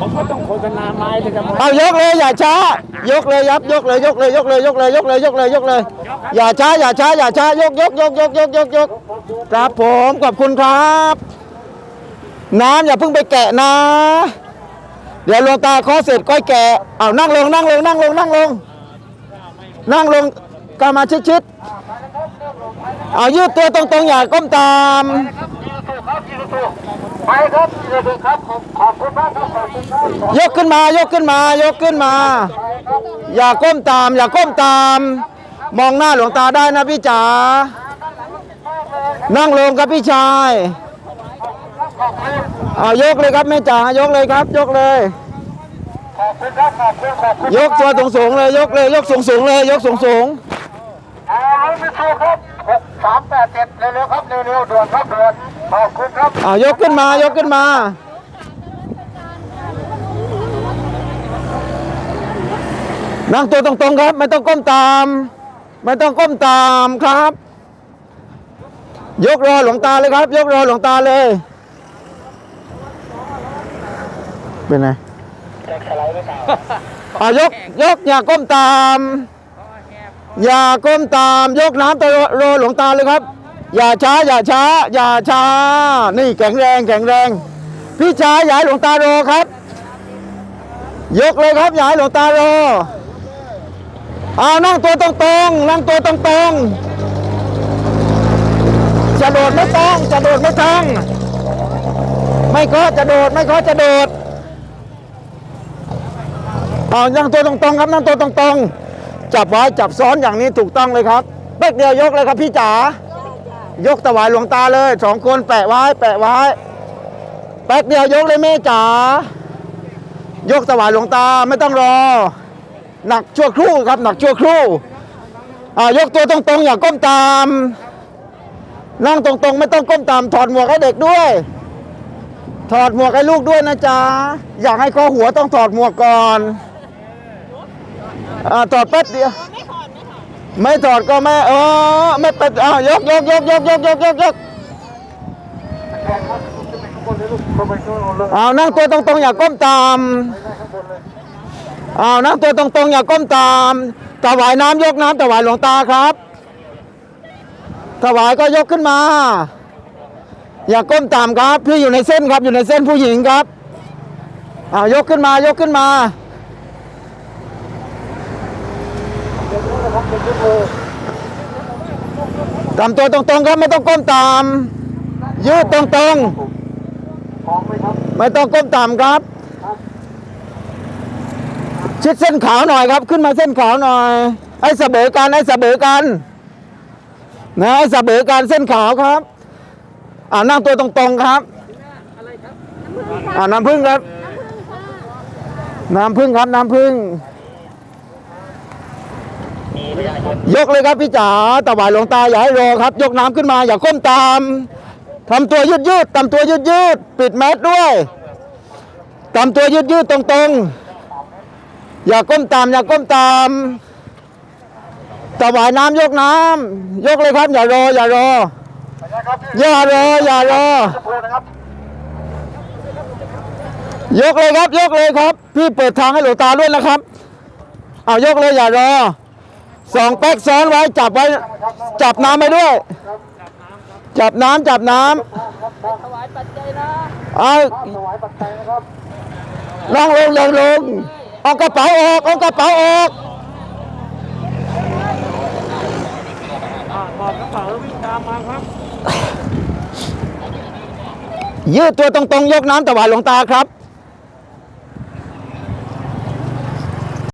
ผมก็ต้องโฆษณาไม้เลยครับเอายกเลยอย่าช้ายกเลยยับยกเลยยกเลยยกเลยยกเลยยกเลยยกเลยยกเลย อย่าช้าอย่าช้าอย่าช้ายกยกยกยกยกยกยกครับผมขอบคุณครับ น้ำอย่าเพิ่งไปแกะนะ เดี๋ยวลงตาขอเสร็จก้อยแกะเอานั่งลงนั่งลงนั่งลงนั่งลง นั่งลงกามาชิดๆเอายืดตัวตรงๆอย่าก้มตาม ไปครับยืนถูกครับขอบขอบคุณมากครับขอบคุณครับ ยกขึ้นมายกขึ้นมายกขึ้นมา อย่าก้มตาม อย่าก้มตาม มองหน้าหลวงตาได้นะพี่จ๋านั่งลงครับพี่ชายเอายกเลยครับแม่จ๋ายกเลยครับ ยกเลยขอบคุณครับขอบคุณขอบคุณยกตัวสูงสูงๆเลยยกเลยยกสูงสูงๆเลยยกสูงสูงเอาลุ้นไปสู้ครับหกสามแปดเจ็ดเร็วๆครับเร็วๆด่วนครับด่วน ขอบคุณครับๆเอายกขึ้นมายกขึ้นมา นั่งตัวตรงๆครับ ไม่ต้องก้มตาม ไม่ต้องก้มตามครับ ยกรอหลวงตาเลยครับ ยกรอหลวงตาเลย เป็นไงอ่ายกยกอย่าก้มตาม อย่าก้มตาม ยกน้ำตัวรอหลวงตาเลยครับ อย่าช้า อย่าช้า อย่าช้า นี่แข็งแรงแข็งแรง พี่ชายอย่าให้หลวงตารอครับ ยกเลยครับอย่าให้หลวงตารอเอานั่งตัวตรงๆนั่งตัวตรงๆจะโดดไม่ต้องจะโดดไม่ต้องไม่ก็จะโดดไม่ก็จะโดดเอานั่งตัวตรงๆครับนั่งตัวตรงๆจับไว้จับซ้อนอย่างนี้ถูกต้องเลยครับเป๊กเดียวยกเลยครับพี่จ๋า ยกถวายหลวงตาเลยสองคนแปะไว้ แปะไว้ แป๊กเดียวยกเลยแม่จ๋ายกถวายหลวงตาไม่ต้องรอ หนักชั่วครู่ครับ หนักชั่วครู่อ่ายกตัวตรงๆอย่าก้มตาม นั่งตรงๆ ไม่ต้องก้มตาม ถอดหมวกให้เด็กด้วย ถอดหมวกให้ลูกด้วยนะจ๊ะอยากให้คอหัวต้องถอดหมวกก่อนอ่าถอดแป๊บเดียว ไม่ถอดก็ไม่เออไม่เป็นอ้าวยกยกยกยกยกยกยกยกเอานั่งตัวตรงๆอย่าก้มตามเอานั่งตัวตรงๆอย่าก้มตามถวายน้ำยกน้ำถวายหลวงตาครับถวายก็ยกขึ้นมา อย่าก้มตามครับพี่อยู่ในเส้นครับอยู่ในเส้นผู้หญิงครับเอายกขึ้นมายกขึ้นมา ทำตัวตรงๆครับไม่ต้องก้มตามยืดตรงๆไม่ต้องก้มต่ำครับ ชิดเส้นขาวหน่อยครับ ขึ้นมาเส้นขาวหน่อย ไอ้เสมอกันไอ้เสมอกันนะไอ้เสมอกันเส้นขาวครับ อ่านั่งตัวตรงๆครับอ่าน้ำพึ่งครับ น้ำพึ่งครับน้ำพึ่ง ยกเลยครับพี่จ๋าตะวายหลวงตาอย่าให้รอครับ ยกน้ำขึ้นมาอย่าก้มตามทำตัวยืดยืดทำตัวยืดยืดปิดแมสด้วยทำตัวยืดยืดตรงๆ อย่าก้มตาม อย่าก้มตามตะวายน้ำยกน้ำยกเลยครับ อย่ารอ อย่ารอ อย่ารอ อย่ารอยกเลยครับ ยกเลยครับ พี่เปิดทางให้หลวงตาด้วยนะครับ เอายกเลยอย่ารอ สองแป๊กซ้อนไว้จับไว้ จับน้ำไปด้วย จับน้ำจับน้ำถวายปัจจัยนะเอาถวายปัจจัยนะครับนั่งลงลงลงเอากระเป๋าออกเอากระเป๋าออกอ่าถอดกระเป๋าวิ่งตามมาครับ ยืดตัวตรงๆ ยกน้ำถวายหลวงตาครับ